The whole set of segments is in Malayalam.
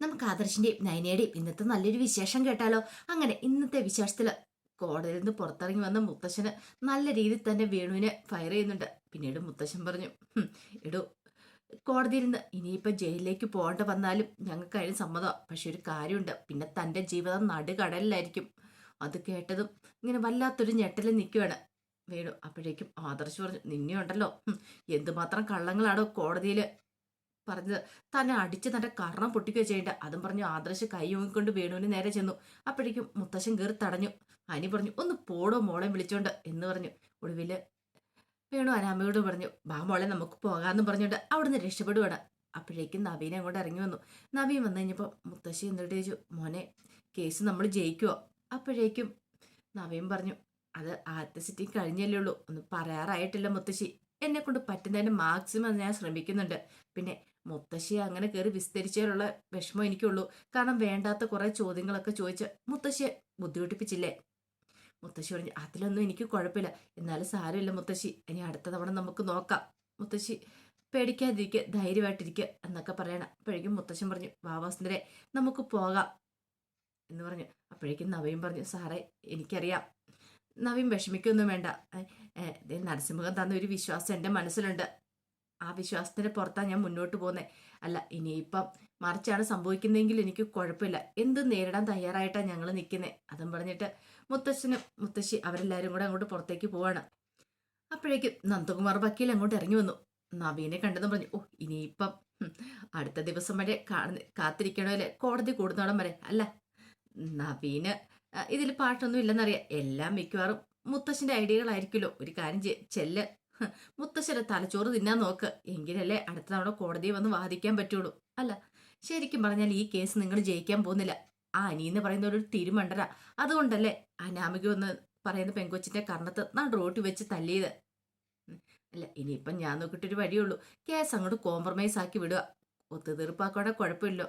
നമുക്ക് ആദർശിന്റെയും നയനയുടെയും ഇന്നത്തെ നല്ലൊരു വിശേഷം കേട്ടാലോ? അങ്ങനെ ഇന്നത്തെ വിശേഷത്തിൽ കോടതിയിൽ നിന്ന് പുറത്തിറങ്ങി വന്ന മുത്തശ്ശന് നല്ല രീതിയിൽ തന്നെ വേണുവിനെ ഫയർ ചെയ്യുന്നുണ്ട്. പിന്നീട് മുത്തശ്ശൻ പറഞ്ഞു "ഹും, എടോ കോടതിയിൽ നിന്ന് ഇനിയിപ്പോൾ ജയിലിലേക്ക് പോകേണ്ട വന്നാലും ഞങ്ങൾക്ക് അതിന് സമ്മതമാണ് പക്ഷെ ഒരു കാര്യമുണ്ട്. പിന്നെ തന്റെ ജീവിതം നടുകടലിലായിരിക്കും. അത് കേട്ടതും ഇങ്ങനെ വല്ലാത്തൊരു ഞെട്ടലിൽ നിൽക്കുകയാണ് വേണു. അപ്പോഴേക്കും ആദർശ് പറഞ്ഞു നിന്നെ ഉണ്ടല്ലോ എന്തുമാത്രം കള്ളങ്ങളാണോ കോടതിയിൽ പറഞ്ഞത് തന്നെ അടിച്ച് തന്റെ കർണം പൊട്ടിക്കുകയോ ചെയ്യേണ്ട അതും പറഞ്ഞു ആദർശ് കൈ ഓങ്ങിക്കൊണ്ട് വേണുവിന് നേരെ ചെന്നു. അപ്പോഴേക്കും മുത്തശ്ശൻ കയറി തടഞ്ഞു. അനി പറഞ്ഞു ഒന്ന് പോടോ മോളെ വിളിച്ചോണ്ട് എന്ന് പറഞ്ഞു. ഒടുവിൽ വേണു അനാമയോട് പറഞ്ഞു ബാ മോളെ നമുക്ക് പോകാമെന്ന് പറഞ്ഞുകൊണ്ട് അവിടുന്ന് രക്ഷപ്പെടുവാണ്. അപ്പോഴേക്കും നവീനെ അങ്ങോട്ട് ഇറങ്ങി വന്നു. നവീൻ വന്നു കഴിഞ്ഞപ്പോൾ മുത്തശ്ശി എന്നിട്ട് ചോദിച്ചു മോനെ കേസ് നമ്മൾ ജയിക്കുമോ അപ്പോഴേക്കും നവീൻ പറഞ്ഞു അത് ആദ്യത്തെ സിറ്റി കഴിഞ്ഞല്ലേ ഉള്ളൂ. ഒന്ന് പറയാറായിട്ടില്ല മുത്തശ്ശി. എന്നെ കൊണ്ട് പറ്റുന്നതിന് മാക്സിമം ഞാൻ ശ്രമിക്കുന്നുണ്ട്. പിന്നെ മുത്തശ്ശി അങ്ങനെ കയറി വിസ്തരിച്ചതിലുള്ള വിഷമം എനിക്കുള്ളൂ. കാരണം വേണ്ടാത്ത കുറേ ചോദ്യങ്ങളൊക്കെ ചോദിച്ച് മുത്തശ്ശിയെ ബുദ്ധിമുട്ടിപ്പിച്ചില്ലേ? മുത്തശ്ശി പറഞ്ഞു അതിലൊന്നും എനിക്ക് കുഴപ്പമില്ല. എന്നാലും സാരമില്ല മുത്തശ്ശി. ഇനി അടുത്ത തവണ നമുക്ക് നോക്കാം. മുത്തശ്ശി പേടിക്കാതിരിക്കുക ധൈര്യമായിട്ടിരിക്കുക എന്നൊക്കെ പറയണം. അപ്പോഴേക്കും മുത്തശ്ശൻ പറഞ്ഞു വാവാസുന്ദരെ നമുക്ക് പോകാം. എന്ന് പറഞ്ഞു. അപ്പോഴേക്കും നവീൻ പറഞ്ഞു സാറേ എനിക്കറിയാം. നവീൻ വിഷമിക്കൊന്നും വേണ്ട. നരസിംഹം തന്ന ഒരു വിശ്വാസം എന്റെ മനസ്സിലുണ്ട്. ആ വിശ്വാസത്തിന്റെ പുറത്താണ് ഞാൻ മുന്നോട്ട് പോകുന്നത് അല്ല ഇനിയിപ്പം മറിച്ചാണ് സംഭവിക്കുന്നതെങ്കിൽ എനിക്ക് കുഴപ്പമില്ല. എന്ത് നേരിടാൻ തയ്യാറായിട്ടാണ് ഞങ്ങൾ നിൽക്കുന്നത് അതും പറഞ്ഞിട്ട് മുത്തശ്ശനും മുത്തശ്ശി അവരെല്ലാവരും കൂടെ അങ്ങോട്ട് പുറത്തേക്ക് പോവാണ്. അപ്പോഴേക്കും നന്ദകുമാർ വക്കീൽ അങ്ങോട്ട് ഇറങ്ങി വന്നു. നവീനെ കണ്ടെന്ന് പറഞ്ഞു ഓ ഇനിയിപ്പം അടുത്ത ദിവസം വരെ കാണുന്ന കാത്തിരിക്കണോ അല്ലേ കോടതി കൂടുന്നോളം വരെ. അല്ല നവീന് ഇതിൽ പാട്ടൊന്നും ഇല്ലെന്നറിയാം. എല്ലാം മിക്കവാറും മുത്തശ്ശന്റെ ഐഡിയകളായിരിക്കുമല്ലോ. ഒരു കാര്യം ചെല്ല്. ഹ്, മുത്തശ്ശന്റെ തലച്ചോറ് തിന്നാൻ നോക്ക്. എങ്കിലല്ലേ അടുത്ത തവണ കോടതിയെ വന്ന് വാദിക്കാൻ പറ്റുള്ളൂ. അല്ല ശരിക്കും പറഞ്ഞാൽ ഈ കേസ് നിങ്ങൾ ജയിക്കാൻ പോകുന്നില്ല. ആ അനിയെന്ന് പറയുന്ന ഒരു തിരുമണ്ടര അതുകൊണ്ടല്ലേ അനാമിക വന്ന് പറയുന്ന പെങ്കൊച്ചിന്റെ കർണത്ത് നാ റോട്ടി വെച്ച് തല്ലിയത്. അല്ല ഇനിയിപ്പം ഞാൻ നോക്കിയിട്ടൊരു വഴിയുള്ളൂ കേസ് അങ്ങോട്ട് കോംപ്രമൈസ് ആക്കി വിടുക. ഒത്തുതീർപ്പാക്കോടെ കുഴപ്പമില്ലോ.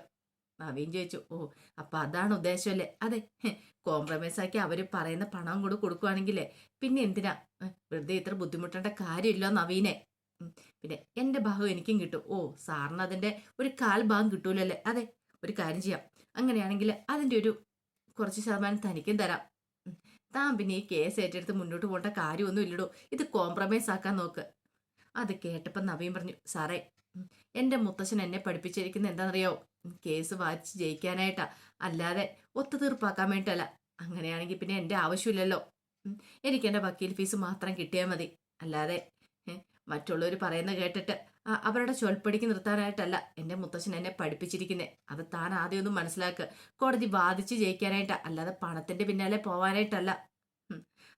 നവീൻ ചോദിച്ചു ഓ അപ്പൊ അതാണ് ഉദ്ദേശമല്ലേ അതെ കോംപ്രമൈസ് ആക്കി അവർ പറയുന്ന പണം കൂടെ കൊടുക്കുവാണെങ്കിലേ പിന്നെ എന്തിനാ? വെറുതെ ഇത്ര ബുദ്ധിമുട്ടേണ്ട കാര്യമില്ലോ നവീനെ. പിന്നെ എന്റെ ഭാഗം എനിക്കും കിട്ടും. ഓ സാറിന് അതിന്റെ ഒരു കാൽ ഭാഗം കിട്ടൂലല്ലേ? അതെ ഒരു കാര്യം ചെയ്യാം. അങ്ങനെയാണെങ്കിൽ അതിന്റെ ഒരു കുറച്ച് ശതമാനം തനിക്കും തരാം. താൻ പിന്നെ ഈ കേസ് ഏറ്റെടുത്ത് മുന്നോട്ട് പോകേണ്ട കാര്യമൊന്നും ഇല്ലടോ. ഇത് കോംപ്രമൈസ് ആക്കാൻ നോക്ക്. അത് കേട്ടപ്പോൾ നവീൻ പറഞ്ഞു സാറേ എന്റെ മുത്തശ്ശൻ എന്നെ പഠിപ്പിച്ചിരിക്കുന്ന എന്താണെന്നറിയോ കേസ് വാദിച്ച് ജയിക്കാനായിട്ടാ. അല്ലാതെ ഒത്തുതീർപ്പാക്കാൻ വേണ്ടിട്ടല്ല. അങ്ങനെയാണെങ്കിൽ പിന്നെ എന്റെ ആവശ്യമില്ലല്ലോ. എനിക്ക് എന്റെ വക്കീൽ ഫീസ് മാത്രം കിട്ടിയാൽ മതി. അല്ലാതെ മറ്റുള്ളവർ പറയുന്ന കേട്ടിട്ട് അവരുടെ ചൊൽപ്പടിക്ക് നിർത്താനായിട്ടല്ല എന്റെ മുത്തച്ഛൻ എന്നെ പഠിപ്പിച്ചിരിക്കുന്നത് അത് താൻ ആദ്യം ഒന്ന് മനസ്സിലാക്കുക കോടതി വാദിച്ച് ജയിക്കാനായിട്ടാ. അല്ലാതെ പണത്തിന്റെ പിന്നാലെ പോവാനായിട്ടല്ല.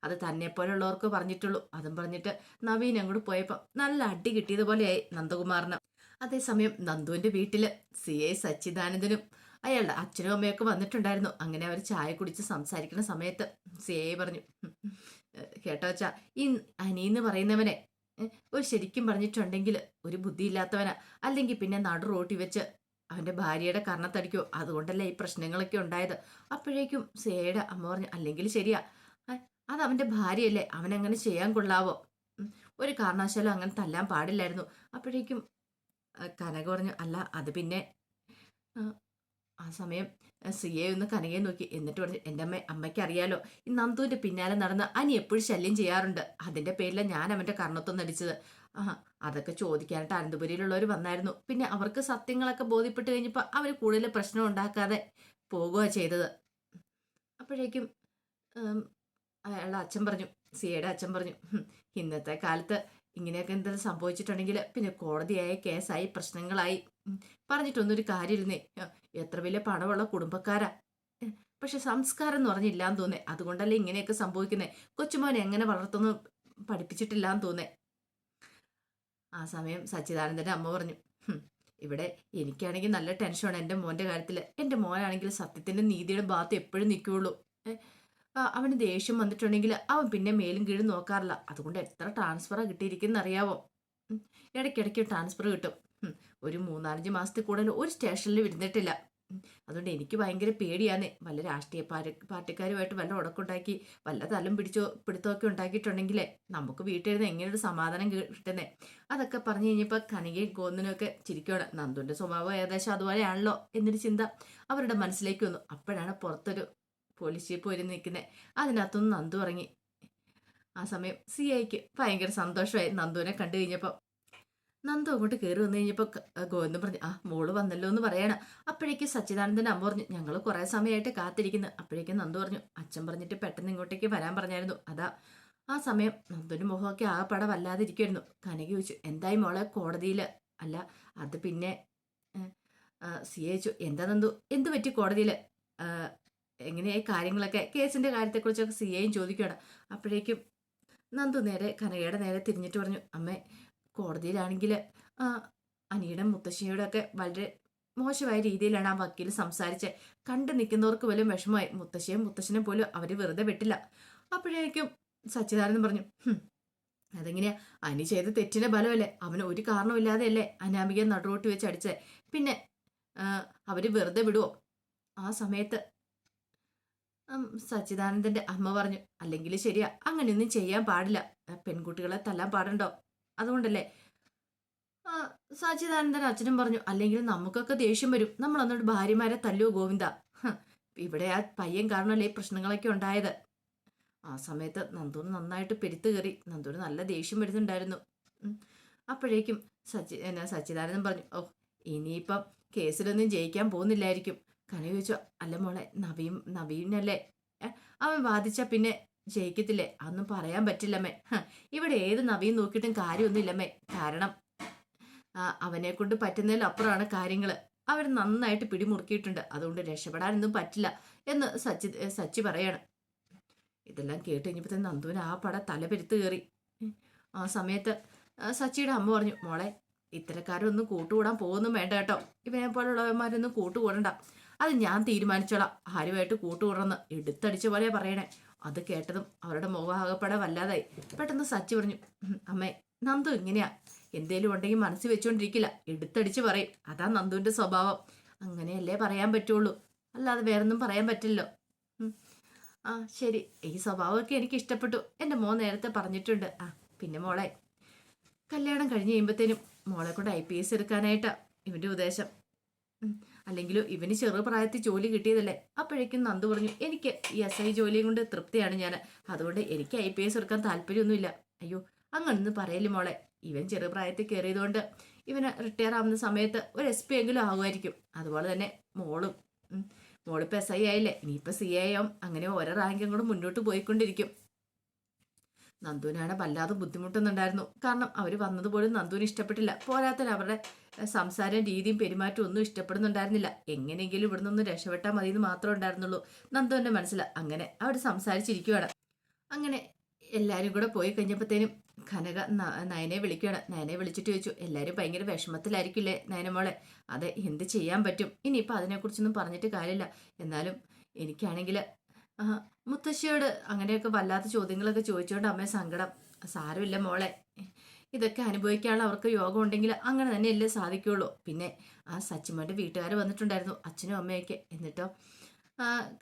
അത് തന്നെ പോലുള്ളവർക്ക് പറഞ്ഞിട്ടുള്ളൂ. അതും പറഞ്ഞിട്ട് നവീൻ അങ്ങോട്ട് പോയപ്പോൾ നല്ല അടി കിട്ടിയതുപോലെയായി നന്ദകുമാറിന്. അതേസമയം നന്ദുവിന്റെ വീട്ടിൽ സി എ സച്ചിദാനന്ദനും അയാളുടെ അച്ഛനും അമ്മയൊക്കെ വന്നിട്ടുണ്ടായിരുന്നു. അങ്ങനെ അവർ ചായ കുടിച്ച് സംസാരിക്കുന്ന സമയത്ത് സി എ പറഞ്ഞു "ഉം, ഏഹ്, കേട്ടോ വെച്ചാ ഈ അനിയെന്ന് പറയുന്നവനെ ഒരു ശരിക്കും പറഞ്ഞിട്ടുണ്ടെങ്കിൽ ഒരു ബുദ്ധിയില്ലാത്തവനാ. അല്ലെങ്കിൽ പിന്നെ നടു റോട്ടി വെച്ച് അവന്റെ ഭാര്യയുടെ കർണത്തടിക്കോ. അതുകൊണ്ടല്ലേ ഈ പ്രശ്നങ്ങളൊക്കെ ഉണ്ടായത്. അപ്പോഴേക്കും സേയുടെ അമ്മ പറഞ്ഞു അല്ലെങ്കിൽ ശരിയാ. അത് അവന്റെ ഭാര്യയല്ലേ. അവനങ്ങനെ ചെയ്യാൻ കൊള്ളാവോ? ഒരു കാരണവശാലും അങ്ങനെ തല്ലാൻ പാടില്ലായിരുന്നു. അപ്പോഴേക്കും കനക പറഞ്ഞു അല്ല അത് പിന്നെ ആ, സമയം സി എ ഒന്ന് കനകയെ നോക്കി. എന്നിട്ട് പറഞ്ഞു എന്റെ അമ്മ അമ്മയ്ക്ക് അറിയാലോ ഈ നന്ദുവിന്റെ പിന്നാലെ നടന്ന് അനി എപ്പോഴും ശല്യം ചെയ്യാറുണ്ട്. അതിന്റെ പേരിലാണ് ഞാൻ അവന്റെ കർണത്തൊന്നും അടിച്ചത് ആ അതൊക്കെ ചോദിക്കാനായിട്ട് അനന്തപുരിയിലുള്ളവർ വന്നായിരുന്നു. പിന്നെ അവർക്ക് സത്യങ്ങളൊക്കെ ബോധ്യപ്പെട്ട് കഴിഞ്ഞപ്പോൾ അവർ കൂടുതൽ പ്രശ്നം ഉണ്ടാക്കാതെ പോകുക ചെയ്തത്. അപ്പോഴേക്കും അയാളുടെ അച്ഛൻ പറഞ്ഞു സിയുടെ അച്ഛൻ പറഞ്ഞു ഇന്നത്തെ കാലത്ത് ഇങ്ങനെയൊക്കെ എന്തെങ്കിലും സംഭവിച്ചിട്ടുണ്ടെങ്കിൽ പിന്നെ കോടതിയായ കേസായി പ്രശ്നങ്ങളായി. പറഞ്ഞിട്ടൊന്നൊരു കാര്യമില്ലെന്നേ. എത്ര വലിയ പണമുള്ള കുടുംബക്കാരാ. പക്ഷെ സംസ്കാരം എന്ന് പറഞ്ഞില്ലാന്ന് തോന്നേ. അതുകൊണ്ടല്ലേ ഇങ്ങനെയൊക്കെ സംഭവിക്കുന്നേ. കൊച്ചുമോനെ എങ്ങനെ വളർത്തുന്നു പഠിപ്പിച്ചിട്ടില്ലാന്ന് തോന്നേ. ആ സമയം സച്ചിദാനന്ദന്റെ അമ്മ പറഞ്ഞു. ഇവിടെ എനിക്കാണെങ്കിൽ നല്ല ടെൻഷനാണ് എന്റെ മോന്റെ കാര്യത്തിൽ എന്റെ മോനാണെങ്കിൽ സത്യത്തിന്റെ നീതിയുടെ ഭാഗത്ത് എപ്പോഴും നിൽക്കുകയുള്ളൂ. അവന് ദേഷ്യം വന്നിട്ടുണ്ടെങ്കിൽ അവൻ പിന്നെ മേലും കീഴും നോക്കാറില്ല. അതുകൊണ്ട് എത്ര ട്രാൻസ്ഫറാണ് കിട്ടിയിരിക്കുന്ന അറിയാവോ? ഇടയ്ക്കിടയ്ക്ക് ട്രാൻസ്ഫർ കിട്ടും. ഒരു മൂന്നാലഞ്ച് മാസത്തിൽ കൂടുതൽ ഒരു സ്റ്റേഷനിൽ ഇരുന്നിട്ടില്ല. അതുകൊണ്ട് എനിക്ക് ഭയങ്കര പേടിയാന്ന് വല്ല രാഷ്ട്രീയ പാർട്ടിക്കാരുമായിട്ട് വല്ല ഉടക്കുണ്ടാക്കി വല്ല തലം പിടിച്ചോ പിടുത്തമൊക്കെ ഉണ്ടാക്കിയിട്ടുണ്ടെങ്കിലേ നമുക്ക് വീട്ടിൽ നിന്ന് എങ്ങനെ സമാധാനം കിട്ടുന്നേ? അതൊക്കെ പറഞ്ഞു കഴിഞ്ഞപ്പോൾ കനികയും കോന്നിനൊക്കെ ചിരിക്കുകയാണ് നന്ദുവിന്റെ സ്വഭാവം ഏകദേശം അതുപോലെയാണല്ലോ എന്നൊരു ചിന്ത അവരുടെ മനസ്സിലേക്ക് വന്നു. അപ്പോഴാണ് പുറത്തൊരു പോലീസ് ജീപ്പ് വരും നിൽക്കുന്നത് അതിനകത്തുനിന്ന് നന്ദു ഇറങ്ങി. ആ സമയം സി ഐക്ക് ഭയങ്കര സന്തോഷമായി നന്ദുവിനെ കണ്ടു കഴിഞ്ഞപ്പോൾ നന്ദു അങ്ങോട്ട് കയറി വന്നു കഴിഞ്ഞപ്പോൾ ഗോവിന്ദൻ പറഞ്ഞു ആ മോൾ വന്നല്ലോ എന്ന് പറയണ. അപ്പോഴേക്കും സച്ചിദാനന്ദന്റെ അമ്മ പറഞ്ഞു ഞങ്ങൾ കുറേ സമയമായിട്ട് കാത്തിരിക്കുന്നു. അപ്പോഴേക്കും നന്ദു പറഞ്ഞു അച്ഛൻ പറഞ്ഞിട്ട് പെട്ടെന്ന് ഇങ്ങോട്ടേക്ക് വരാൻ പറഞ്ഞായിരുന്നു. അതാ. ആ സമയം നന്ദുവിന്റെ മുഖമൊക്കെ ആകെപ്പാടെ വല്ലാതിരിക്കുമായിരുന്നു കനകി ചോദിച്ചു എന്തായി മോളെ കോടതിയിൽ അല്ല അത് പിന്നെ സി ചോദിച്ചു എന്താ നന്ദു? എന്ത് പറ്റി കോടതിയിൽ എങ്ങനെയായി കാര്യങ്ങളൊക്കെ? കേസിന്റെ കാര്യത്തെക്കുറിച്ചൊക്കെ സി ഐയും ചോദിക്കുകയാണ് അപ്പോഴേക്കും നന്ദു നേരെ കനകയുടെ നേരെ തിരിഞ്ഞിട്ട് പറഞ്ഞു അമ്മേ കോടതിയിലാണെങ്കിൽ അനിയുടെ മുത്തശ്ശിയോടൊക്കെ വളരെ മോശമായ രീതിയിലാണ് ആ വക്കീൽ സംസാരിച്ച്. കണ്ടു നിൽക്കുന്നവർക്ക് പോലും വിഷമമായി. മുത്തശ്ശിയും മുത്തശ്ശനും പോലും അവർ വെറുതെ വിട്ടില്ല. അപ്പോഴേക്കും സച്ചിദാനന്ദൻ പറഞ്ഞു "ഹും, അതെങ്ങനെയാ? അനി ചെയ്ത തെറ്റിന്റെ ബലമല്ലേ അവന് ഒരു കാരണമില്ലാതെയല്ലേ അനാമികയെ നടുറോട്ട് വെച്ച് അടിച്ചത് പിന്നെ അവർ വെറുതെ വിടുവോ? ആ സമയത്ത് സച്ചിദാനന്ദന്റെ അമ്മ പറഞ്ഞു അല്ലെങ്കിൽ ശരിയാ അങ്ങനെയൊന്നും ചെയ്യാൻ പാടില്ല. പെൺകുട്ടികളെ തല്ലാൻ പാടുണ്ടോ? അതുകൊണ്ടല്ലേ. സച്ചിദാനന്ദൻ അച്ഛനും പറഞ്ഞു അല്ലെങ്കിൽ നമുക്കൊക്കെ ദേഷ്യം വരും. നമ്മൾ അന്നോട് ഭാര്യമാരെ തല്ലുവോ ഗോവിന്ദ? ഇവിടെ ആ പയ്യൻ കാരണമല്ലേ പ്രശ്നങ്ങളൊക്കെ ഉണ്ടായത്. ആ സമയത്ത് നന്ദൂന് നന്നായിട്ട് പെരുത്ത് കയറി. നന്ദൂന് നല്ല ദേഷ്യം വരുന്നുണ്ടായിരുന്നു. അപ്പോഴേക്കും സച്ചി സച്ചിദാനന്ദൻ പറഞ്ഞു ഓ ഇനിയിപ്പം കേസിലൊന്നും ജയിക്കാൻ പോകുന്നില്ലായിരിക്കും. കന ചോദിച്ചു അല്ല മോളെ നവീൻ നവീനല്ലേ? അവൻ വാദിച്ച പിന്നെ ജയിക്കത്തില്ലേ? അതൊന്നും പറയാൻ പറ്റില്ലമ്മേ ഇവിടെ ഏത് നവീൻ നോക്കിയിട്ടും കാര്യമൊന്നുമില്ലമ്മേ കാരണം അവനെ കൊണ്ട് പറ്റുന്നതിലപ്പുറമാണ് കാര്യങ്ങൾ അവർ നന്നായിട്ട് പിടിമുറുക്കിയിട്ടുണ്ട്. അതുകൊണ്ട് രക്ഷപ്പെടാനൊന്നും പറ്റില്ല എന്ന് സച്ചി സച്ചി പറയാണ്. ഇതെല്ലാം കേട്ട് കഴിഞ്ഞപ്പോൾ തന്നെ നന്ദുവിന് ആ പട തലപെരുത്ത് കയറി. ആ സമയത്ത് സച്ചിയുടെ അമ്മ പറഞ്ഞു മോളെ ഇത്തരക്കാരൊന്നും കൂട്ടുകൂടാൻ പോകുന്നു വേണ്ട കേട്ടോ. ഇവനെ പോലുള്ളവന്മാരൊന്നും കൂട്ടുകൂടണ്ട. അത് ഞാൻ തീരുമാനിച്ചോളാം. ആരുമായിട്ട് കൂട്ടുകൂടണമെന്ന് എടുത്തടിച്ച പോലെ പറയണേ. അത് കേട്ടതും അവരുടെ മുഖാകപ്പെടെ വല്ലാതായി. പെട്ടെന്ന് സച്ചി പറഞ്ഞു "ഉം, അമ്മേ നന്ദു ഇങ്ങനെയാ. എന്തേലും ഉണ്ടെങ്കിൽ മനസ്സിൽ വെച്ചുകൊണ്ടിരിക്കില്ല എടുത്തടിച്ച് പറയും. അതാ നന്ദുവിന്റെ സ്വഭാവം. അങ്ങനെയല്ലേ പറയാൻ പറ്റുള്ളൂ. അല്ലാതെ വേറൊന്നും പറയാൻ പറ്റില്ലല്ലോ. ആ ശരി. ഈ സ്വഭാവമൊക്കെ എനിക്ക് ഇഷ്ടപ്പെട്ടു. എന്റെ മോൻ നേരത്തെ പറഞ്ഞിട്ടുണ്ട്. ആ പിന്നെ മോളെ. കല്യാണം കഴിഞ്ഞ് കഴിയുമ്പോഴത്തേനും മോളെ കൊണ്ട് ഐ പി എസ് എടുക്കാനായിട്ടാ ഇവന്റെ ഉദ്ദേശം. അല്ലെങ്കിലും ഇവന് ചെറുപ്രായത്തിൽ ജോലി കിട്ടിയതല്ലേ? അപ്പോഴേക്കും നന്ദു പറഞ്ഞു എനിക്ക് ഈ എസ് ഐ ജോലിയും കൊണ്ട് തൃപ്തിയാണ് ഞാൻ അതുകൊണ്ട് എനിക്ക് ഐ പി എസ് എടുക്കാൻ താല്പര്യമൊന്നുമില്ല. അയ്യോ അങ്ങനൊന്നും പറയൽ മോളെ. ഇവൻ ചെറുപ്രായത്തിൽ കയറിയതുകൊണ്ട് ഇവന് റിട്ടയർ ആവുന്ന സമയത്ത് ഒരു എസ് പി എങ്കിലും ആകുമായിരിക്കും അതുപോലെ തന്നെ മോളും. മോളിപ്പോൾ എസ് ഐ ആയില്ലേ? ഇനിയിപ്പോൾ സി ഐ ആവും. അങ്ങനെ ഓരോ റാങ്കും കൂടെ മുന്നോട്ട് പോയിക്കൊണ്ടിരിക്കും. നന്ദുവിനാണ് വല്ലാതെ ബുദ്ധിമുട്ടുന്നുണ്ടായിരുന്നു. കാരണം അവർ വന്നതുപോലും നന്ദുവിന് ഇഷ്ടപ്പെട്ടില്ല. പോരാത്തതിന് അവരുടെ സംസാരം രീതിയും പെരുമാറ്റവും ഒന്നും ഇഷ്ടപ്പെടുന്നുണ്ടായിരുന്നില്ല. എങ്ങനെയെങ്കിലും ഇവിടെ നിന്ന് രക്ഷപ്പെട്ടാൽ മതി എന്ന് മാത്രമേ ഉണ്ടായിരുന്നുള്ളൂ നന്ദുവിന്റെ മനസ്സിൽ അങ്ങനെ അവർ സംസാരിച്ചിരിക്കുകയാണ് അങ്ങനെ എല്ലാവരും കൂടെ പോയി കഴിഞ്ഞപ്പോഴത്തേനും കനക നയനെ വിളിക്കുകയാണ് നയനെ വിളിച്ചിട്ട് ചോദിച്ചു എല്ലാവരും ഭയങ്കര വിഷമത്തിലായിരിക്കില്ലേ നയനമോളെ? അതെ എന്ത് ചെയ്യാൻ പറ്റും? ഇനിയിപ്പോൾ അതിനെക്കുറിച്ചൊന്നും പറഞ്ഞിട്ട് കാര്യമില്ല. എന്നാലും എനിക്കാണെങ്കിൽ മുത്തശ്ശിയോട് അങ്ങനെയൊക്കെ വല്ലാത്ത ചോദ്യങ്ങളൊക്കെ ചോദിച്ചുകൊണ്ട് അമ്മയെ സങ്കടം. സാരമില്ല മോളെ. ഇതൊക്കെ അനുഭവിക്കാനുള്ള അവർക്ക് യോഗം ഉണ്ടെങ്കിൽ അങ്ങനെ തന്നെയല്ലേ സാധിക്കുള്ളൂ. പിന്നെ ആ സച്ചിമ്മേന്റെ വീട്ടുകാർ വന്നിട്ടുണ്ടായിരുന്നു അച്ഛനും അമ്മയൊക്കെ. എന്നിട്ടോ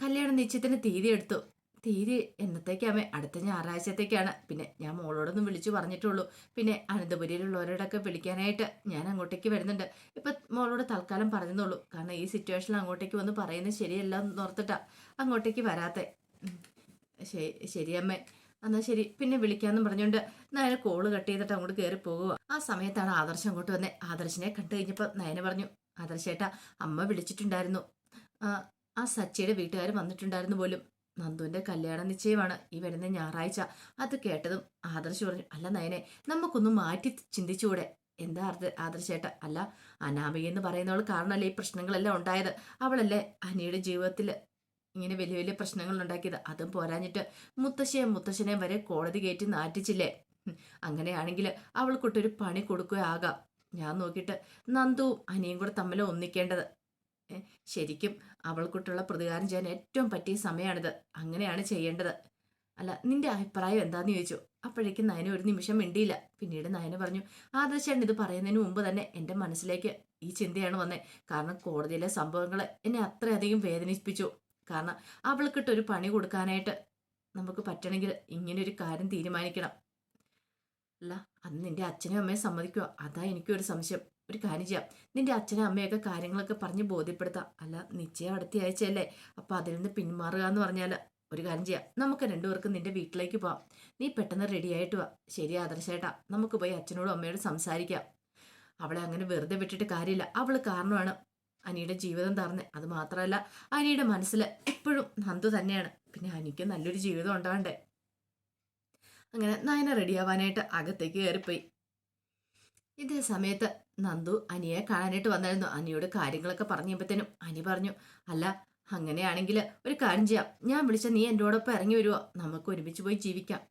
കല്യാണ നിശ്ചയത്തിന് തീയതി എടുത്തു. തീയതി എന്നത്തേക്കാമേ? അടുത്ത ഞായറാഴ്ചത്തേക്കാണ്. പിന്നെ ഞാൻ മോളോടൊന്നും വിളിച്ചു പറഞ്ഞിട്ടുള്ളൂ. പിന്നെ അനന്തപുരിയിലുള്ളവരോടൊക്കെ വിളിക്കാനായിട്ട് ഞാൻ അങ്ങോട്ടേക്ക് വരുന്നുണ്ട്. ഇപ്പൊ മോളോട് തൽക്കാലം പറഞ്ഞെന്നുള്ളൂ കാരണം ഈ സിറ്റുവേഷനിൽ അങ്ങോട്ടേക്ക് വന്ന് പറയുന്നത് ശരിയല്ല എന്ന് ഓർത്തിട്ടാ അങ്ങോട്ടേക്ക് വരാത്തെ. ശരി ശരിയമ്മേ എന്നാ ശരി. പിന്നെ വിളിക്കാന്നും പറഞ്ഞുകൊണ്ട് നയന കോൾ കട്ട് ചെയ്തിട്ട് അങ്ങോട്ട് കയറി പോകുക ആ സമയത്താണ് ആദർശം അങ്ങോട്ട് വന്നേ. ആദർശിനെ കണ്ടു കഴിഞ്ഞപ്പോൾ നയന പറഞ്ഞു ആദർശേട്ടാ അമ്മ വിളിച്ചിട്ടുണ്ടായിരുന്നു. ആ സച്ചിയുടെ വീട്ടുകാർ വന്നിട്ടുണ്ടായിരുന്നു പോലും. നന്ദുവിന്റെ കല്യാണ നിശ്ചയമാണ്. ഈ വരുന്ന ഞായറാഴ്ച. അത് കേട്ടതും ആദർശ് പറഞ്ഞു അല്ല നയനെ നമുക്കൊന്ന് മാറ്റി ചിന്തിച്ചുകൂടെ എന്താ അർദ്ധ ആദർശേട്ട അല്ല അനാമിക എന്ന് പറയുന്നവൾ കാരണമല്ലേ ഈ പ്രശ്നങ്ങളെല്ലാം ഉണ്ടായത്? അവളല്ലേ അനിയുടെ ജീവിതത്തിൽ ഇങ്ങനെ വലിയ വലിയ പ്രശ്നങ്ങൾ ഉണ്ടാക്കിയത്? അതും പോരാഞ്ഞിട്ട് മുത്തശ്ശിയും മുത്തശ്ശനെയും വരെ കോടതി കയറ്റി നാറ്റിച്ചില്ലേ? അങ്ങനെയാണെങ്കിൽ അവൾക്കൊട്ടൊരു പണി കൊടുക്കുകയാകാം. ഞാൻ നോക്കിയിട്ട് നന്ദു അനിയും കൂടെ തമ്മിൽ ഒന്നിക്കേണ്ടത്. ശരിക്കും അവൾക്കൊട്ടുള്ള പ്രതികാരം ചെയ്യാൻ ഏറ്റവും പറ്റിയ സമയമാണിത് അങ്ങനെയാണ് ചെയ്യേണ്ടത്. അല്ല നിന്റെ അഭിപ്രായം എന്താന്ന് ചോദിച്ചു. അപ്പോഴേക്കും നയന ഒരു നിമിഷം മിണ്ടിയില്ല. പിന്നീട് നയന പറഞ്ഞു ആദർശൻ ഇത് പറയുന്നതിന് മുമ്പ് തന്നെ എന്റെ മനസ്സിലേക്ക് ഈ ചിന്തയാണ് വന്നത് കാരണം കോടതിയിലെ സംഭവങ്ങൾ എന്നെ അത്രയധികം വേദനിപ്പിച്ചു. കാരണം അവൾക്കിട്ടൊരു പണി കൊടുക്കാനായിട്ട് നമുക്ക് പറ്റണമെങ്കിൽ ഇങ്ങനെ ഒരു കാര്യം തീരുമാനിക്കണം. അല്ല അന്ന് നിന്റെ അച്ഛനും അമ്മയും സമ്മതിക്കുക അതാ എനിക്കൊരു സംശയം. ഒരു കാര്യം ചെയ്യാം. നിന്റെ അച്ഛനും അമ്മയൊക്കെ കാര്യങ്ങളൊക്കെ പറഞ്ഞ് ബോധ്യപ്പെടുത്താം. അല്ല നിശ്ചയം അടുത്ത ആഴ്ചയല്ലേ. അപ്പൊ അതിൽ നിന്ന് പിന്മാറുക എന്ന് പറഞ്ഞാൽ ഒരു കാര്യം ചെയ്യാം. നമുക്ക് രണ്ടുപേർക്കും നിന്റെ വീട്ടിലേക്ക് പോവാം. നീ പെട്ടെന്ന് റെഡി ആയിട്ട് വാ. ശരി ആദർശേട്ടാ നമുക്ക് പോയി അച്ഛനോടും അമ്മയോടും സംസാരിക്കാം. അവളെ അങ്ങനെ വെറുതെ വിട്ടിട്ട് കാര്യമില്ല. അവൾ കാരണമാണ് അനിയുടെ ജീവിതം തറന്ന് അത് മാത്രമല്ല അനിയുടെ മനസ്സിൽ എപ്പോഴും നന്ദു തന്നെയാണ്. പിന്നെ അനിക്ക് നല്ലൊരു ജീവിതം ഉണ്ടാവണ്ടേ അങ്ങനെ നയന റെഡിയാവാനായിട്ട് അകത്തേക്ക് കയറിപ്പോയി. ഇതേ സമയത്ത് നന്ദു അനിയെ കാണാനായിട്ട് വന്നായിരുന്നു. അനിയോട് കാര്യങ്ങളൊക്കെ പറഞ്ഞപ്പോഴത്തേനും അനി പറഞ്ഞു അല്ല അങ്ങനെയാണെങ്കിൽ ഒരു കാര്യം ചെയ്യാം. ഞാൻ വിളിച്ച നീ എന്നോടൊപ്പം ഇറങ്ങി വരുമോ നമുക്ക് ഒരുമിച്ച് പോയി ജീവിക്കാം.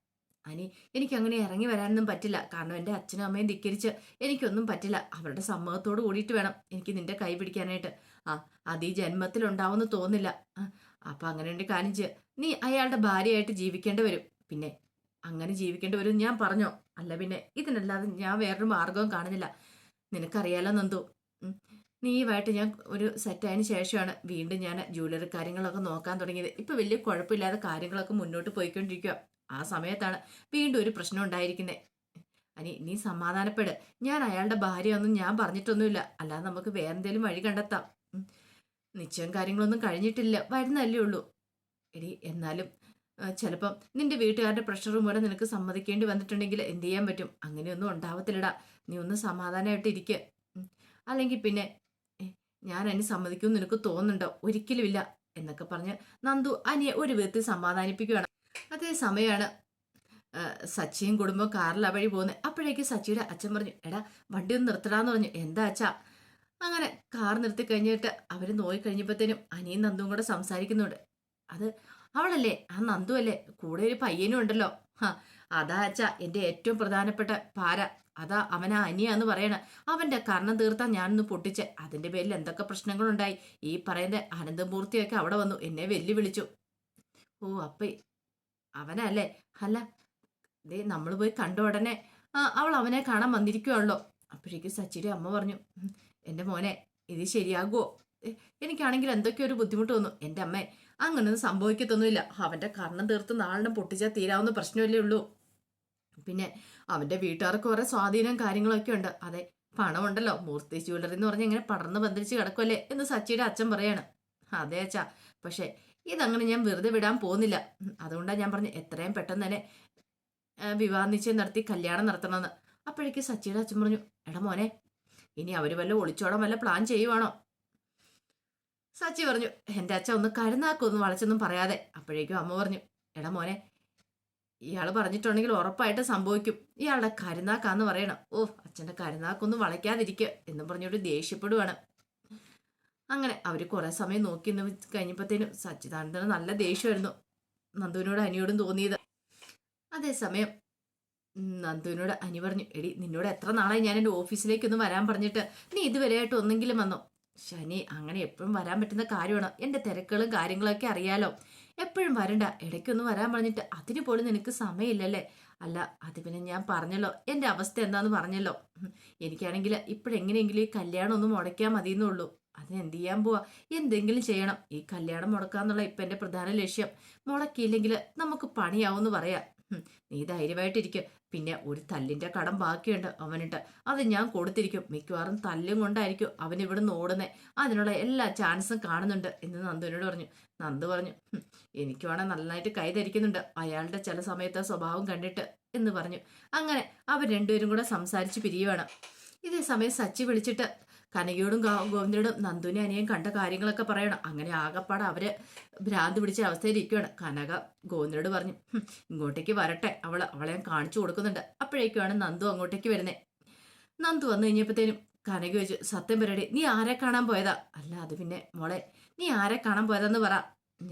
അനി എനിക്ക് അങ്ങനെ ഇറങ്ങി വരാനൊന്നും പറ്റില്ല. കാരണം എന്റെ അച്ഛനും അമ്മയും ധിക്കരിച്ച് എനിക്കൊന്നും പറ്റില്ല. അവരുടെ സമ്മതത്തോട് കൂടിയിട്ട് വേണം എനിക്ക് നിന്റെ കൈ പിടിക്കാനായിട്ട്. ആ അത് ഈ ജന്മത്തിലുണ്ടാവുമെന്ന് തോന്നില്ല അപ്പം അങ്ങനെ ഒരു കാര്യം നീ അയാളുടെ ഭാര്യയായിട്ട് ജീവിക്കേണ്ടി വരും. പിന്നെ അങ്ങനെ ജീവിക്കേണ്ടി വരും ഞാൻ പറഞ്ഞോ? അല്ല പിന്നെ ഇതിനല്ലാതെ ഞാൻ വേറൊരു മാർഗവും കാണുന്നില്ല. നിനക്കറിയാലോ നന്ദു. നീയുമായിട്ട് ഞാൻ ഒരു സെറ്റായതിന് ശേഷമാണ് വീണ്ടും ഞാൻ ജ്വല്ലറി കാര്യങ്ങളൊക്കെ നോക്കാൻ തുടങ്ങിയത്. ഇപ്പം വലിയ കുഴപ്പമില്ലാതെ കാര്യങ്ങളൊക്കെ മുന്നോട്ട് പോയിക്കൊണ്ടിരിക്കുക ആ സമയത്താണ് വീണ്ടും ഒരു പ്രശ്നം ഉണ്ടായിരിക്കുന്നത് അനി നീ സമാധാനപ്പെട്. ഞാൻ അയാളുടെ ഭാര്യയൊന്നും ഞാൻ പറഞ്ഞിട്ടൊന്നുമില്ല. അല്ലാതെ നമുക്ക് വേറെന്തേലും വഴി കണ്ടെത്താം. നിശ്ചയം കാര്യങ്ങളൊന്നും കഴിഞ്ഞിട്ടില്ല. വരുന്നല്ലേ ഉള്ളൂ. എടി എന്നാലും ചിലപ്പം നിന്റെ വീട്ടുകാരുടെ പ്രഷറും മൂലം നിനക്ക് സമ്മതിക്കേണ്ടി വന്നിട്ടുണ്ടെങ്കിൽ എന്ത് ചെയ്യാൻ പറ്റും? അങ്ങനെയൊന്നും ഉണ്ടാവത്തില്ലടാ. നീ ഒന്ന് സമാധാനമായിട്ട് ഇരിക്കുക അല്ലെങ്കിൽ പിന്നെ ഞാൻ അതിന് സമ്മതിക്കും നിനക്ക് തോന്നുന്നുണ്ടോ? ഒരിക്കലുമില്ല എന്നൊക്കെ പറഞ്ഞ് നന്ദു അനിയെ ഒരു വിധത്തിൽ സമാധാനിപ്പിക്കുകയാണ് അതേ സമയമാണ് സച്ചിയും കുടുംബം കാറിൽ വഴി പോകുന്നത് അപ്പോഴേക്ക് സച്ചിയുടെ അച്ഛൻ പറഞ്ഞു എടാ വണ്ടി ഒന്ന് നിർത്തടാന്ന് പറഞ്ഞു. എന്താ അച്ഛാ? അങ്ങനെ കാർ നിർത്തി കഴിഞ്ഞിട്ട് അവർ നോയി കഴിഞ്ഞപ്പോഴത്തേനും അനിയും നന്ദുവും കൂടെ സംസാരിക്കുന്നുണ്ട്. അത് അവളല്ലേ? ആ നന്ദു അല്ലേ കൂടെ ഒരു പയ്യനും ഉണ്ടല്ലോ. അതാ അച്ഛാ എന്റെ ഏറ്റവും പ്രധാനപ്പെട്ട പാര. അതാ അവനാ അനിയാന്ന് പറയണ. അവന്റെ കർണം തീർത്താ ഞാനൊന്ന് പൊട്ടിച്ച്. അതിന്റെ പേരിൽ എന്തൊക്കെ പ്രശ്നങ്ങളുണ്ടായി? ഈ പറയുന്ന അനന്തമൂർത്തിയൊക്കെ അവിടെ വന്നു. എന്നെ വെല്ലുവിളിച്ചു. ഓ അപ്പേ അവനല്ലേ? അല്ല ദേ നമ്മൾ പോയി കണ്ട ഉടനെ അവൾ അവനെ കാണാൻ വന്നിരിക്കുകയാണല്ലോ അപ്പോഴേക്കും സച്ചിരി അമ്മ പറഞ്ഞു "ഉം, എന്റെ മോനെ ഇത് ശരിയാകുമോ എനിക്കാണെങ്കിൽ എന്തൊക്കെയോ ഒരു ബുദ്ധിമുട്ട് വന്നു. എന്റെ അമ്മേ അങ്ങനൊന്നും സംഭവിക്കത്തൊന്നുമില്ല. അവന്റെ കർണം തീർത്ത് നാളിനെ പൊട്ടിച്ചാൽ തീരാവുന്ന പ്രശ്നമല്ലേ ഉള്ളൂ. പിന്നെ അവന്റെ വീട്ടുകാർക്ക് കുറേ സ്വാധീനം കാര്യങ്ങളൊക്കെ ഉണ്ട്. അതെ പണമുണ്ടല്ലോ. മൂർത്തി ജ്വല്ലറി എന്ന് പറഞ്ഞ് ഇങ്ങനെ പടർന്ന് പന്തലിച്ച് കിടക്കുമല്ലേ എന്ന് സച്ചിയുടെ അച്ഛൻ പറയാണ്. അതെ അച്ഛാ പക്ഷേ ഇതങ്ങനെ ഞാൻ വെറുതെ വിടാൻ പോകുന്നില്ല. അതുകൊണ്ടാണ് ഞാൻ പറഞ്ഞു എത്രയും പെട്ടെന്ന് തന്നെ വിവാഹ നിശ്ചയം നടത്തി കല്യാണം നടത്തണമെന്ന്. അപ്പോഴേക്ക് സച്ചിയുടെ അച്ഛൻ പറഞ്ഞു എടാ മോനെ ഇനി അവർ വല്ല ഒളിച്ചോടാൻ വല്ല പ്ലാൻ ചെയ്യുവാണോ? സച്ചി പറഞ്ഞു എന്റെ അച്ഛൻ ഒന്ന് കരുന്നാക്കൊന്നും വളച്ചൊന്നും പറയാതെ. അപ്പോഴേക്കും അമ്മ പറഞ്ഞു എടാ മോനെ ഇയാൾ പറഞ്ഞിട്ടുണ്ടെങ്കിൽ ഉറപ്പായിട്ട് സംഭവിക്കും. ഇയാളുടെ കരുന്നാക്കാന്ന് പറയണം. ഓ അച്ഛന്റെ കരുന്നാക്കൊന്നും വളയ്ക്കാതിരിക്കുക എന്നും പറഞ്ഞോട്ട് ദേഷ്യപ്പെടുവാണ്. അങ്ങനെ അവർ കുറേ സമയം നോക്കി നിന്ന് കഴിഞ്ഞപ്പോഴത്തേനും സച്ചിദാനന്ദന് നല്ല ദേഷ്യമായിരുന്നു. നന്ദുവിനോട് അനിയോടും തോന്നിയത്. അതേസമയം നന്ദുവിനോട് അനി പറഞ്ഞു എടി നിന്നോട് എത്ര നാളായി ഞാൻ എന്റെ ഓഫീസിലേക്കൊന്ന് വരാൻ പറഞ്ഞിട്ട്. നീ ഇതുവരെയായിട്ട് ഒന്നെങ്കിലും വന്നോ? ശനി അങ്ങനെ എപ്പോഴും വരാൻ പറ്റുന്ന കാര്യമാണ്. എന്റെ തിരക്കുകളും കാര്യങ്ങളൊക്കെ അറിയാലോ. എപ്പോഴും വരണ്ട. ഇടയ്ക്കൊന്ന് വരാൻ പറഞ്ഞിട്ട് അതിന് പോലും നിനക്ക് സമയമില്ലല്ലേ? അല്ല അത് പിന്നെ ഞാൻ പറഞ്ഞല്ലോ. എന്റെ അവസ്ഥ എന്താന്ന് പറഞ്ഞല്ലോ. എനിക്കാണെങ്കിൽ ഇപ്പോഴെങ്ങനെയെങ്കിലും ഈ കല്യാണം ഒന്ന് മുടക്കാൻ മതിയെന്നുള്ളൂ അതിന് എന്ത് ചെയ്യാൻ പോവാ? എന്തെങ്കിലും ചെയ്യണം. ഈ കല്യാണം മുടക്കാന്നുള്ള ഇപ്പം എന്റെ പ്രധാന ലക്ഷ്യം. മുടക്കിയില്ലെങ്കിൽ നമുക്ക് പണിയാവുമെന്ന് പറയാം. ഉം. നീ ധൈര്യമായിട്ടിരിക്കും. പിന്നെ ഒരു തല്ലിന്റെ കടം ബാക്കിയുണ്ട് അവനിട്ട്. അത് ഞാൻ കൊടുത്തിരിക്കും. മിക്കവാറും തല്ലും കൊണ്ടായിരിക്കും അവൻ ഇവിടുന്ന് ഓടുന്നത് അതിനുള്ള എല്ലാ ചാൻസും കാണുന്നുണ്ട് എന്ന് നന്ദുവിനോട് പറഞ്ഞു. നന്ദു പറഞ്ഞു "ഹും, എനിക്ക് വേണേൽ നന്നായിട്ട് കൈ ധരിക്കുന്നുണ്ട്. അയാളുടെ ചില സമയത്തെ സ്വഭാവം കണ്ടിട്ട് എന്ന് പറഞ്ഞു. അങ്ങനെ അവർ രണ്ടുപേരും കൂടെ സംസാരിച്ച് പിരിയുവാണ്. ഇതേ സമയം സച്ചി വിളിച്ചിട്ട് കനകയോടും ഗോവിന്ദനോടും നന്ദുവിനെ അനിയൻ കണ്ട കാര്യങ്ങളൊക്കെ പറയണം. അങ്ങനെ ആകപ്പാടെ അവർ ഭ്രാന്ത് പിടിച്ച അവസ്ഥയിൽ ഇരിക്കുകയാണ് കനക ഗോവിന്ദനോട് പറഞ്ഞു ഇങ്ങോട്ടേക്ക് വരട്ടെ. അവൾ അവളെ ഞാൻ കാണിച്ചു കൊടുക്കുന്നുണ്ട്. അപ്പോഴേക്കുമാണ് നന്ദു അങ്ങോട്ടേക്ക് വരുന്നേ. നന്ദു വന്നു കഴിഞ്ഞപ്പോഴത്തേനും കനക ചോദിച്ചു സത്യം പറയടി നീ ആരെ കാണാൻ പോയതാ? അല്ല അത് പിന്നെ മോളെ നീ ആരെ കാണാൻ പോയതാന്ന് പറ.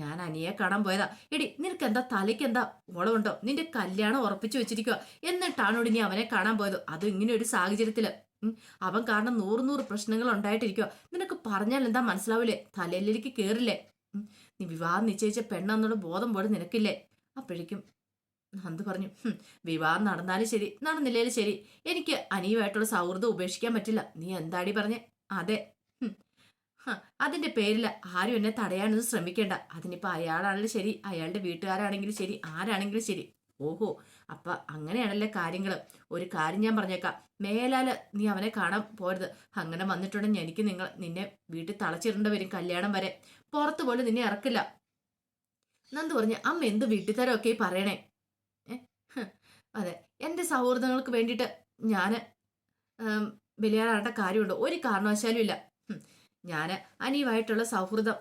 ഞാൻ അനിയെ കാണാൻ പോയതാ. എടി നിനക്ക് എന്താ തലയ്ക്ക് എന്താ ഓളമുണ്ടോ നിന്റെ കല്യാണം ഉറപ്പിച്ചു വെച്ചിരിക്കുക എന്നിട്ടാണോടി നീ അവനെ കാണാൻ പോയത്? അത് ഇങ്ങനെ ഒരു സാഹചര്യത്തിൽ. അവൻ കാരണം നൂറ് നൂറ് പ്രശ്നങ്ങൾ ഉണ്ടായിട്ടിരിക്കുക നിനക്ക് പറഞ്ഞാൽ എന്താ മനസ്സിലാവില്ലേ തലയിലേക്ക് കയറില്ലേ നീ വിവാഹം നിശ്ചയിച്ച പെണ്ണെന്നുള്ള ബോധം പോലും നിനക്കില്ലേ? അപ്പോഴേക്കും നന്ദ് പറഞ്ഞു വിവാഹം നടന്നാലും ശരി നടന്നില്ലേലും ശരി. എനിക്ക് അനിയുമായിട്ടുള്ള സൗഹൃദം ഉപേക്ഷിക്കാൻ പറ്റില്ല. നീ എന്താടി പറഞ്ഞേ? അതെ. അതിന്റെ പേരിൽ ആരും എന്നെ തടയാനൊന്നും ശ്രമിക്കേണ്ട. അതിനിപ്പോ അയാളാണെങ്കിലും ശരി അയാളുടെ വീട്ടുകാരാണെങ്കിലും ശരി ആരാണെങ്കിലും ശരി. ഓഹോ അപ്പൊ അങ്ങനെയാണല്ലേ കാര്യങ്ങൾ ഒരു കാര്യം ഞാൻ പറഞ്ഞേക്കാം. മേലാൽ നീ അവനെ കാണാൻ പോരുത്. അങ്ങനെ വന്നിട്ടുണ്ടെങ്കിൽ എനിക്ക് നിങ്ങൾ നിന്നെ വീട്ടിൽ തളച്ചിടേണ്ടി വരും കല്യാണം വരെ. പുറത്ത് പോലും നിന്നെ ഇറക്കില്ല. നന്ദു പറഞ്ഞു അമ്മ എന്ത് വീട്ടിത്തരമൊക്കെ ഒക്കെ പറയണേ? അതെ. എന്റെ സൗഹൃദങ്ങൾക്ക് വേണ്ടിയിട്ട് ഞാൻ ബലിയാറാട്ട കാര്യമുണ്ട്. ഒരു കാരണവശാലും ഇല്ല. ഞാൻ അനിയുമായിട്ടുള്ള സൗഹൃദം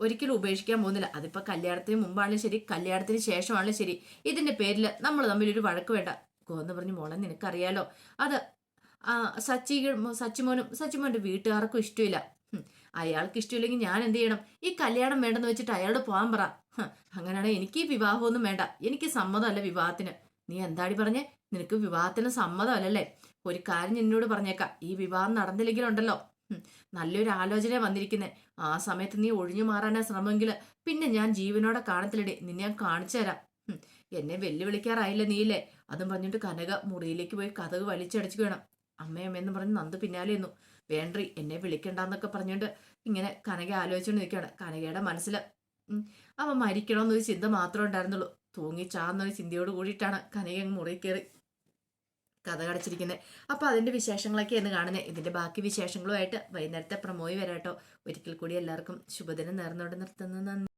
ഒരിക്കലും ഉപേക്ഷിക്കാൻ പോകുന്നില്ല. അതിപ്പോൾ കല്യാണത്തിന് മുമ്പാണെങ്കിലും ശരി കല്യാണത്തിന് ശേഷമാണെങ്കിലും ശരി. ഇതിന്റെ പേരിൽ നമ്മൾ തമ്മിൽ ഒരു വഴക്ക് വേണ്ട. ഗോന്ന് പറഞ്ഞു മോളെ നിനക്കറിയാലോ. അത് സച്ചി സച്ചിമോനും സച്ചിമോന്റെ വീട്ടുകാർക്കും ഇഷ്ടമില്ല. അയാൾക്ക് ഇഷ്ടമില്ലെങ്കിൽ ഞാൻ എന്ത് ചെയ്യണം? ഈ കല്യാണം വേണ്ടെന്ന് വെച്ചിട്ട് അയാളോട് പോകാൻ പറ. അങ്ങനെയാണെങ്കിൽ എനിക്ക് ഈ വിവാഹമൊന്നും വേണ്ട. എനിക്ക് സമ്മതമല്ല വിവാഹത്തിന്. നീ എന്താടി പറഞ്ഞേ? നിനക്ക് വിവാഹത്തിന് സമ്മതമല്ലല്ലേ? ഒരു കാര്യം എന്നോട് പറഞ്ഞേക്കാം. ഈ വിവാഹം നടന്നില്ലെങ്കിലുണ്ടല്ലോ. നല്ലൊരു ആലോചന വന്നിരിക്കുന്നേ. ആ സമയത്ത് നീ ഒഴിഞ്ഞു മാറാനാ ശ്രമമെങ്കിൽ പിന്നെ ഞാൻ ജീവനോടെ കാണത്തില്ലടി. നിന്നെ ഞാൻ കാണിച്ചു തരാം. എന്നെ വെല്ലുവിളിക്കാറായില്ല നീയില്ലേ? അതും പറഞ്ഞിട്ട് കനക മുറിയിലേക്ക് പോയി കഥക് വലിച്ചടിച്ചു വേണം. അമ്മയമ്മയെന്ന് പറഞ്ഞ് നന്ദു പിന്നാലെ എന്നു വേണ്ടി എന്നെ വിളിക്കണ്ടെന്നൊക്കെ പറഞ്ഞുകൊണ്ട് ഇങ്ങനെ കനക ആലോചിച്ചുകൊണ്ട് നിൽക്കുകയാണ് കനകയുടെ മനസ്സിൽ അവ മരിക്കണമെന്നൊരു ചിന്ത മാത്രമേ ഉണ്ടായിരുന്നുള്ളൂ. തൂങ്ങി ചാന്നൊരു ചിന്തയോട് കൂടിയിട്ടാണ് കനക മുറി കയറി കഥ കടച്ചിരിക്കുന്നത് അപ്പോൾ അതിന്റെ എന്ന് കാണുന്നത് ഇതിന്റെ ബാക്കി വിശേഷങ്ങളുമായിട്ട് വൈകുന്നേരത്തെ പ്രമോയി വരാട്ടോ. ഒരിക്കൽ കൂടി എല്ലാവർക്കും ശുഭദിനം നേർന്നോട് നിർത്തുന്നു. നന്ദി.